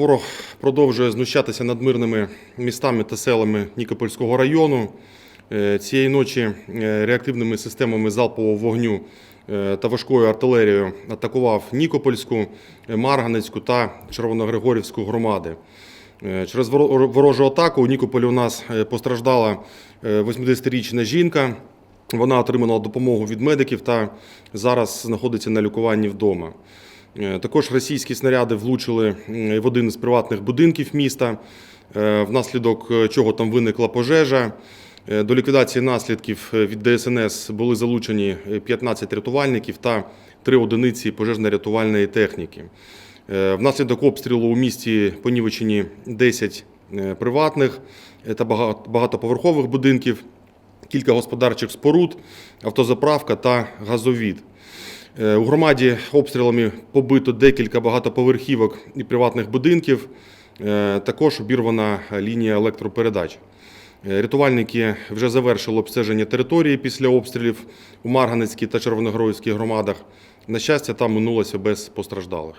Ворог продовжує знущатися над мирними містами та селами Нікопольського району. Е, Цієї ночі е, реактивними системами залпового вогню е, та важкою артилерією атакував Нікопольську, Марганецьку та Червоногригорівську громади. Через воро- ворожу атаку у Нікополі у нас постраждала е, 80-річна жінка. Вона отримала допомогу від медиків та зараз знаходиться на лікуванні вдома. Е, Також російські снаряди влучили в один із приватних будинків міста, е, внаслідок е, чого там виникла пожежа. До ліквідації наслідків від ДСНС були залучені е, 15 рятувальників та 3 одиниці пожежно-рятувальної техніки. Внаслідок обстрілу у місті понівечені 10 е, приватних та багатоповерхових будинків, кілька господарчих споруд, автозаправка та газовід. Е, У громаді обстрілами побито декілька багатоповерхівок і приватних будинків. Е, Також обірвана лінія електропередач. Е, Рятувальники вже завершили обстеження території після обстрілів у Марганецькій та Червоногройській громадах. На щастя, там минулося без постраждалих.